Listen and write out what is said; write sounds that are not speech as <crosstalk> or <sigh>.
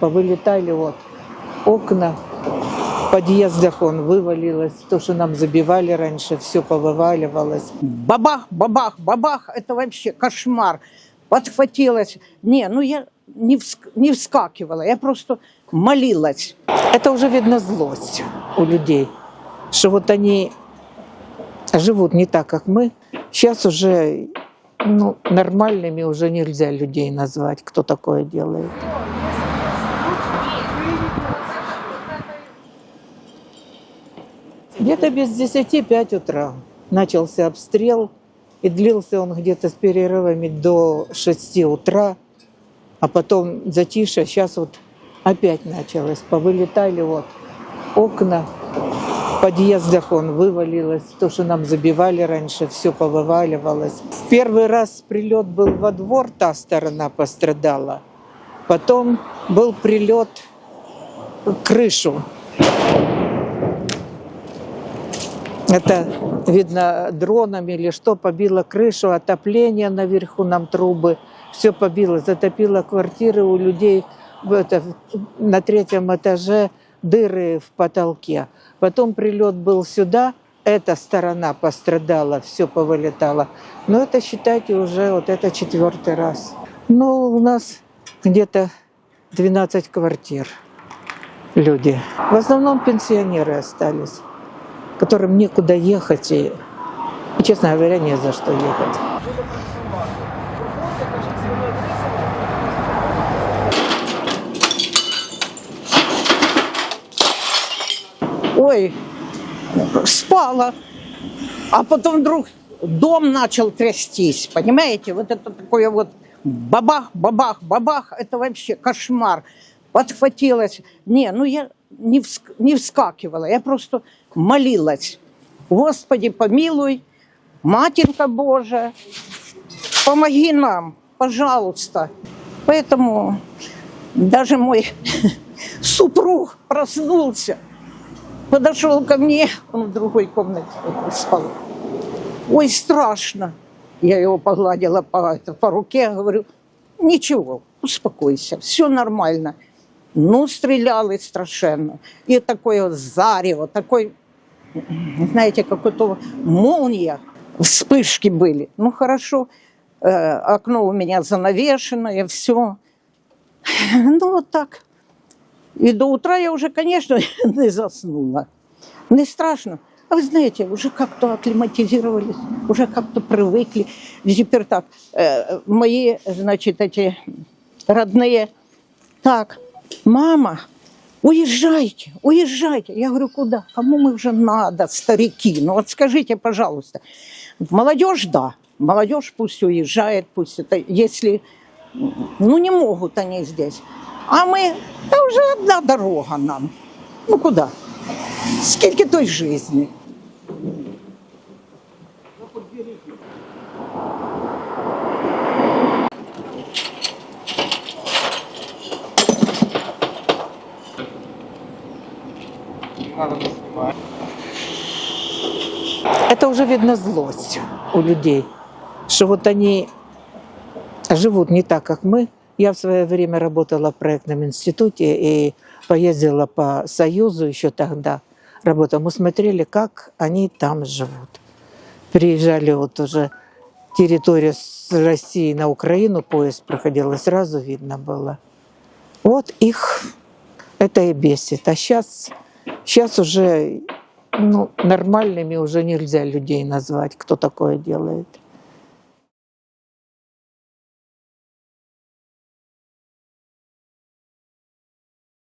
Повылетали вот окна, в подъездах он вывалилось, то, что нам забивали раньше, все повываливалось. бабах, бабах, бабах, это вообще кошмар. Подхватилась. Не, ну я не, вск- не вскакивала, я просто молилась. Это уже видно злость у людей, что вот они живут не так, как мы. Сейчас уже ну, нормальными уже нельзя людей назвать, кто такое делает. Где-то без 10 5 утра начался обстрел, и длился он где-то с перерывами до 6 утра, а потом затишье, сейчас вот опять началось, повылетали вот окна, в подъездах он вывалилось, то, что нам забивали раньше, все повываливалось. В первый раз прилет был во двор, та сторона пострадала, потом был прилет крышу, Это видно дронами или что, побило крышу, отопление наверху нам трубы, все побило, затопило квартиры у людей это, на третьем этаже, дыры в потолке. Потом прилет был сюда, эта сторона пострадала, все повылетало. Но это, считайте, уже вот это четвертый раз. Ну, у нас где-то 12 квартир люди. В основном пенсионеры остались которым некуда ехать и, и, честно говоря, не за что ехать. Ой, спала. А потом вдруг дом начал трястись, понимаете? Вот это такое вот бабах, бабах, бабах, это вообще кошмар. Подхватилась. Не, ну я не, вск- не вскакивала, я просто молилась. Господи, помилуй, Матерка Божия, помоги нам, пожалуйста. Поэтому даже мой <laughs> супруг проснулся, подошел ко мне, он в другой комнате спал. Ой, страшно. Я его погладила по, по руке, говорю, ничего, успокойся, все нормально. Ну, стреляли страшенно. И такое зарево, такой, знаете, какой-то молния, вспышки были. Ну, хорошо, э, окно у меня занавешенное, все. Ну, вот так. И до утра я уже, конечно, <laughs> не заснула. Не страшно. А вы знаете, уже как-то акклиматизировались, уже как-то привыкли. Теперь так, э, мои, значит, эти родные, так, мама, уезжайте, уезжайте. Я говорю, куда? Кому мы уже надо, старики? Ну вот скажите, пожалуйста. Молодежь, да, молодежь пусть уезжает, пусть это, если, ну не могут они здесь. А мы, да уже одна дорога нам. Ну куда? Скільки той жизни? Это уже видно злость у людей, что вот они живут не так, как мы. Я в свое время работала в проектном институте и поездила по Союзу еще тогда. Работала. Мы смотрели, как они там живут. Приезжали вот уже территорию с России на Украину, поезд проходил, и сразу видно было. Вот их это и бесит. А сейчас, сейчас уже ну, нормальными уже нельзя людей назвать, кто такое делает.